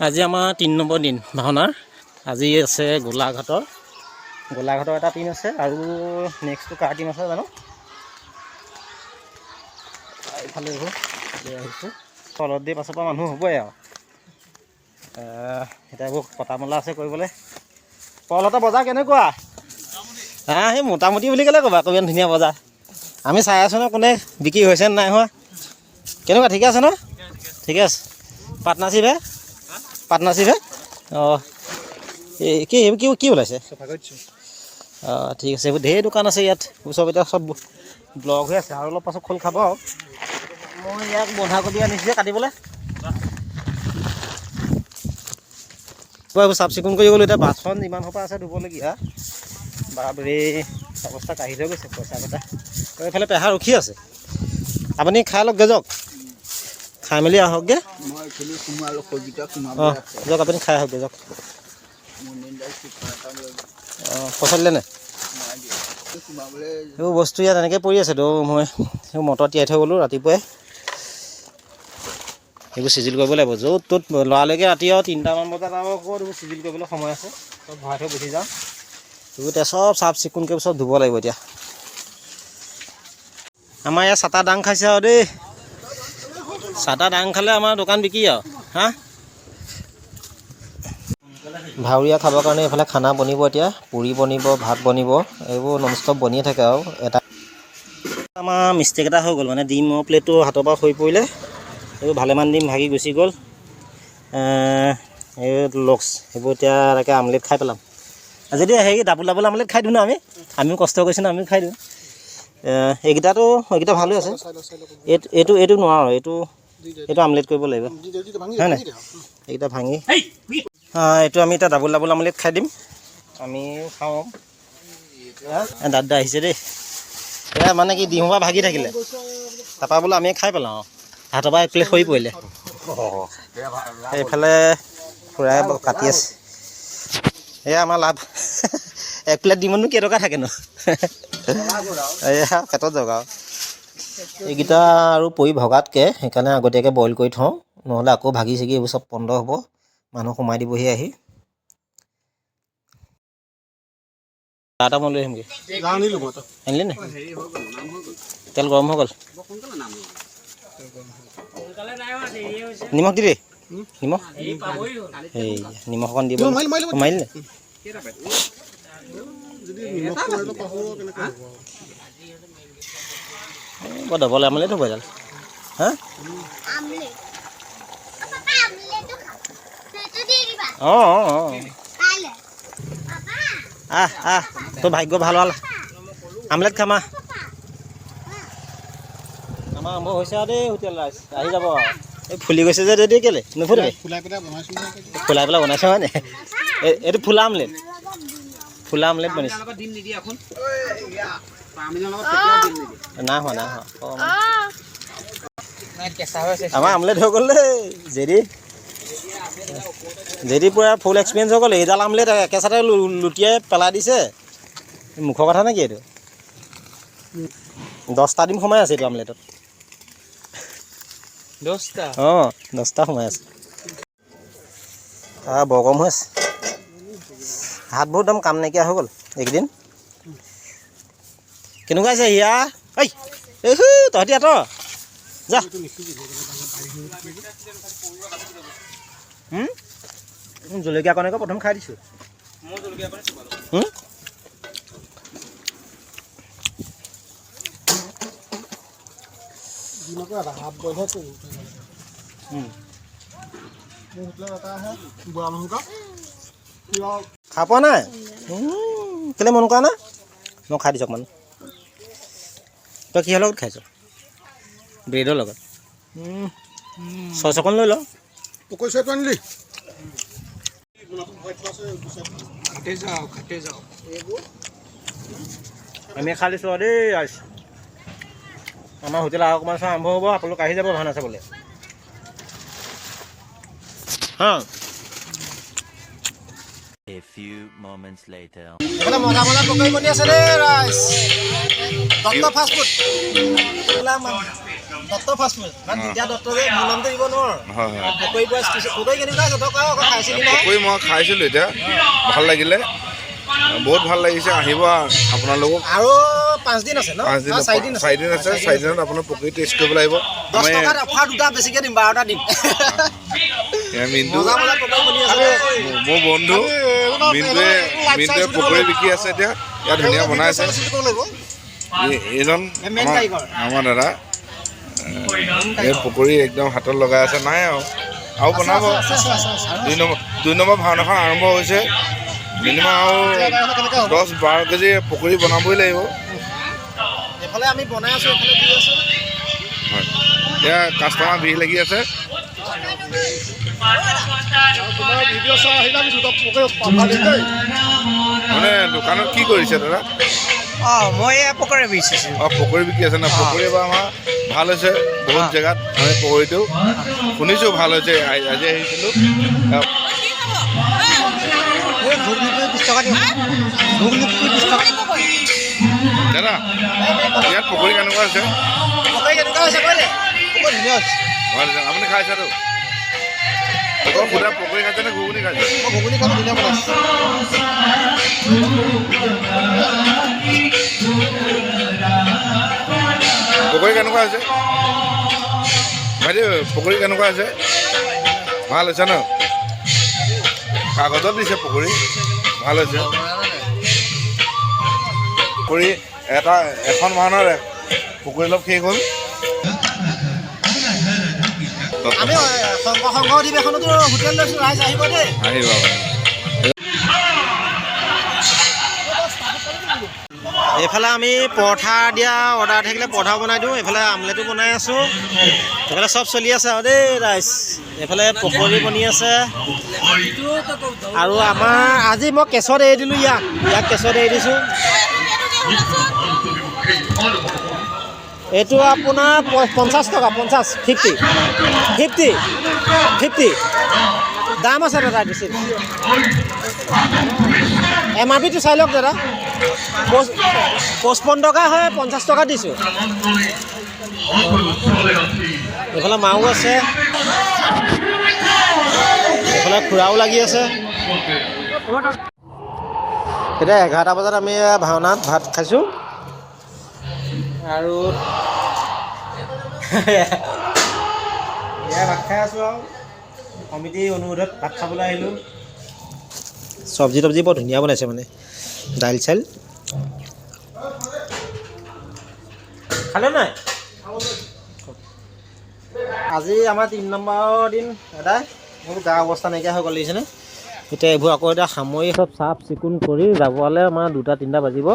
আজি আমাৰ তিনি নম্বৰ দিন ভাওনাৰ। আজি আছে গোলাঘাটৰ। গোলাঘাটৰ এটা টিম আছে আৰু নেক্সটটো কাৰ টিম আছে জানো? এইফালে এইবোৰ আহিছোঁ। তলত দি পাছৰ পৰা মানুহ হ'বই আৰু। এতিয়া এইবোৰ কটা মেলা আছে কৰিবলৈ। পলতে বজাৰ কেনেকুৱা? হা, সেই মোটামুটি বুলি ক'লে ক'বা? আকৌ ইমান ধুনীয়া বজাৰ। আমি চাই আছোঁ ন কোনে বিক্ৰী হৈছে নাই হোৱা। কেনেকুৱা, ঠিকে আছে ন? ঠিকে আছে। পাৰ্টনাৰশ্বিপ অঁ এই কি কি কি ওলাইছে? অঁ ঠিক আছে এইবোৰ ঢেৰ দোকান আছে ইয়াত। চব এতিয়া চব ব্লক হৈ আছে আৰু অলপ পাছত খোল খাব আৰু। মই ইয়াক বন্ধাকবি আনিছোঁ কাটিবলৈ। এইবোৰ চাফ চিকুণ কৰি গ'লোঁ এতিয়া বাচন যিমান সোপা আছে ধুবলগীয়া বাপৰে অৱস্থা কাঢ়ি থৈ গৈছে পইচা কটা এইফালে পেহা ৰখি আছে। আপুনি খাই লওকগৈ যাওক। খাই মেলি আহকগৈ। অঁ যাওক আপুনি খাই আহকগৈ যাওক। অঁ পইচা দিলে নে? এই এইবোৰ বস্তু ইয়াত এনেকৈ পৰি আছে তো মই সেইবোৰ মটৰ তিয়াই থৈ গ'লোঁ ৰাতিপুৱাই। সেইবোৰ চিজিল কৰিব লাগিব য'ত ত'ত লৰালৈকে ৰাতি আৰু তিনিটামান বজাত আৰু আকৌ এইবোৰ চিজিল কৰিবলৈ সময় আছে চব ভৰাই থৈ গুচি যাওঁ। এইবোৰ এতিয়া চব চাফ চিকুণকৈ চব ধুব লাগিব এতিয়া। আমাৰ ইয়াত চাটা দাং খাইছে আৰু দেই। চাটা দাং খালে আমাৰ দোকান বিকি আৰু। হা? ভাৱৰীয়া খাবৰ কাৰণে এইফালে খানা বনিব এতিয়া পুৰি বনিব ভাত বনিব এইবোৰ নন ষ্টপ বনিয়ে থাকে আৰু। এটা আমাৰ মিষ্টেক এটা হৈ গ'ল মানে ডিমৰ প্লেটটো হাতৰ পৰা হৈ পৰিলে এইবোৰ ভালেমান ডিম ভাগি গুচি গ'ল। এই লক্স সেইবোৰ এতিয়া তাকে আমলেট খাই পেলাম। যদি হেৰি ডাবুল ডাবুল আমলেট খাই দিওঁ ন আমি? আমিও কষ্ট কৰিছোঁ ন আমিও খাই দিওঁ। এইকেইটাতো এইকেইটা ভালো আছে। এইটো এইটো এইটো নোৱাৰোঁ এইটো এইটো আমলেট কৰিব লাগিব। হয় নাই এইকেইটা ভাঙি। এইটো আমি এতিয়া ডাবুল ডাবুল আমলেট খাই দিম। আমিও খাওঁ। দাদা আহিছে দেই। এয়া মানে কি সোপা ভাগি থাকিলে। তাৰপৰা বোলো আমি খাই পেলাওঁ। হাতৰ পৰা এক প্লেট সৰি পৰিলে। এইফালে খুৰাই কাটি আছে। এয়া আমাৰ লাভ। এক প্লেট ডিমতনো কেইটকা থাকেনো এয়া পেটত জগা আৰু এইকেইটা আৰু পৰি ভগাতকৈ সেইকাৰণে আগতীয়াকৈ বইল কৰি থওঁ। নহ'লে আকৌ ভাগি ছিগি এইবোৰ চব পন্দ হ'ব। মানুহ সোমাই দিবহি আহি। এটা মই লৈ আহিমগৈ। আনিলি নে তেল গৰম হৈ গ'ল? নিমখ দিলি নিমখ? এই নিমখ অকণ দিব মাৰিলি নে এই বৰ ডবল আমলেট হ'ব এডাল হা আমলেট। পাপা খাওঁ আহ আহ তোৰ ভাগ্য ভালো ভালো আমলেট খামা। আমাৰ আৰম্ভ হৈছে আৰু দেই হোটেল ৰাইজ। আহি যাব। আৰু এই ফুলি গৈছে যে দেই কেলে? নুফুলিবি ফুলাই পেলাই বনাইছোঁ বনাইছে হয় এই- এইটো ফুলা আমলেট। ফুলা আমলেট বনিছে। নাই হোৱা আছে আমাৰ আমলেট হৈ গ'ল দেই জেদি জেদি পূৰা ফুল এক্সপিৰিয়েঞ্চ হৈ গ'ল এইডাল আমলেট একেচাতে লুটিয়াই পেলাই দিছে। মুখৰ কথা নেকি এইটো? দহটা ডিম সোমাই আছে এইটো আমলেটত। দহটা? অঁ দহটা সোমাই আছে। তাৰ বৰ গৰম হৈ আছে। হাত বহুত একদম কাম নাইকিয়া হৈ গ'ল এইকেইদিন। কেনেকুৱা আছে হিয়া? ঐ এই হু, তহঁতি আঁতৰ। যা। জলকীয়া কণকে প্ৰথম খাই দিছোঁ। খাই পোৱা নাই? কেলৈ মন কৰা নাই? মই খাই দিছোঁ অকণমান। তই কিহৰ লগত খাইছ? ব্ৰেডৰ লগত? চচ অকণ লৈ ল। পকৰি আনিলি। আমি দিছোঁ আৰু দেই আইচ। আমাৰ হোটেল আৰু অকণমান চাই আৰম্ভ হ'ব আপোনালোক আহি যাব ভাওনা চাবলৈ। হা? A few moments later. এইফালে মজা মজা পকৰি বনি আছে দেই rice Dutta fast food Dutta fast food অ। তেতিয়া দত্ত যে মোৰ নামটো দিব নোৱাৰো। হয় হয়। পকৰি পৰা পকৰি কেনেকুৱা আছে তই কওঁ আকৌ খাইছিলি নহয়। পকৰি মই খাইছিলোঁ এতিয়া। ভালো লাগিলে। বহুত ভালো লাগিছে আহিব আপোনালোকক। আৰু পাঁচদিন আছে ন? চাৰিদিন চাৰিদিন আছে চাৰিদিনত আপোনাৰ পকৰি টেষ্ট কৰিব লাগিব। দহ টকাত অফাৰ দুটা বেছিকৈ দিম বাৰটা দিম। মোৰ বন্ধু মিণ্টুৱে মিণ্টুৱে পকৰি বিকি আছে এতিয়া ইয়াত ধুনীয়া বনাইছে এই- এইজন আমাৰ- দাদা এই পকৰি একদম হাতত লগাই আছে নাই আৰু। আৰু বনাব। দুই নম্বৰ দুই নম্বৰ ভাওনাখন আৰম্ভ হৈছে। মিনিমাম আৰু দহ বাৰ কেজি পকৰি বনাবই লাগিব। এইফালে আমি বনাই আছো এইফালে দি আছো। হয়। এতিয়া কাষ্টমাৰ ভিৰ লাগি আছে। মানে দোকানত কি কৰিছে দাদা? অঁ মই পকৰা বেচিছোঁ অঁ পকৰি বিকি আছে না? পকৰি এবাৰ আমাৰ ভালো হৈছে বহুত জেগাত আমি পকৰিটো। শুনিছোঁ ভালো হৈছে আজি আহিছিলোঁ। আহ, দাদা ইয়াত পকৰি কেনেকুৱা আছে? পকৰি কেনেকুৱা হৈছে। আপুনি খাইছেতো? সুধা পকৰি খাইছে নে ঘুগুনি মই ঘুগুনি খাব ধুনীয়া বনাইছোঁ। পকৰি কেনেকুৱা হৈছে? ভাইটি পকৰি কেনেকুৱা হৈছে? ভালো হৈছে ন? কাগজত দিছে পকৰি। ভালো হৈছে। পকৰি এটা এখন ভাওনাৰ পকৰি অলপ শেষ হ'ল। শংকৰ সংঘ অধিৱেশনতো হোটেল আহিব দেই এইফালে আমি পৰঠা দিয়া অৰ্ডাৰ থাকিলে পৰঠা বনাই দিওঁ এইফালে আমলেটো বনাই আছোঁ। এইফালে চব চলি আছে আৰু দেই ৰাইজ এইফালে পকৰি বনি আছে। আৰু আমাৰ আজি মই কেছত এৰি দিলোঁ ইয়াক। ইয়াক কেছত এৰি দিছোঁ। এইটো আপোনাৰ পঞ্চাছ টকা, পঞ্চাছ ফিফটি ফিফটি ফিফটি দাম আছে দাদা, বেছি। এম আৰ পিটো চাই লওক দাদা। পঁচ- পঁচপন্ন টকা হয়, পঞ্চাছ টকা দিছোঁ। এইফালে মাও আছে। এইফালে খুৰাও লাগি আছে। এতিয়া এঘাৰটা বজাত আমি ভাওনাত ভাত খাইছোঁ। আৰু এয়া ভাত খাই আছোঁ আৰু। সমিতি অনুৰোধত ভাত খাবলৈ আহিলোঁ। চব্জি তব্জি বৰ ধুনীয়া বনাইছে মানে দাইল চাইল। খালে নাই? আজি আমাৰ তিনি নম্বৰৰ দিন এটাই মোৰ গা অৱস্থা নাইকিয়া হৈ গ'ল দেখিছেনে? এতিয়া এইবোৰ আকৌ এতিয়া সামৰি চব চাফ চিকুণ কৰি যাবলে আমাৰ দুটা তিনিটা বাজিব।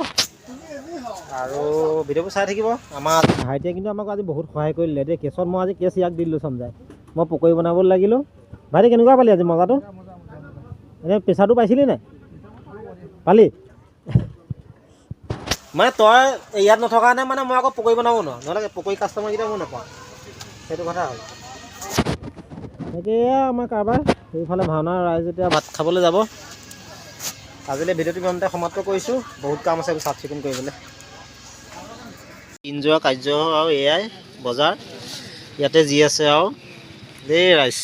আৰু ভিডিঅ'বোৰ চাই থাকিব। আমাৰ ভাইটিয়ে কিন্তু আমাক আজি বহুত সহায় কৰিলে দেই। কেছত মই আজি কেছ ইয়াক দি দিলোঁ চমজাই। মই পকৰি বনাবলৈ লাগিলোঁ। ভাইটি কেনেকুৱা পালি আজি মজাটো? এনেই প্ৰেছাৰটো পাইছিলি নাই পালি? মানে তই ইয়াত নথকা কাৰণে মানে মই আকৌ পকৰি বনাব নোৱাৰোঁ। নহ'লে পকৰি কাষ্টমাৰকেইটা মই নাপাওঁ। সেইটো কথা হ'ল তাকে আমাৰ কাৰোবাৰ। সেইফালে ভাওনা ৰাইজ এতিয়া ভাত খাবলৈ যাব। আজিলৈ ভিডিঅ'টো ইমানতে সমাপ্ত কৰিছোঁ। বহুত কাম আছে চাফ চিকুণ কৰিবলৈ। ইনজোৱা কাৰ্য আৰু এয়াই বজাৰ। ইয়াতে যি আছে আৰু। দেই ৰাইজ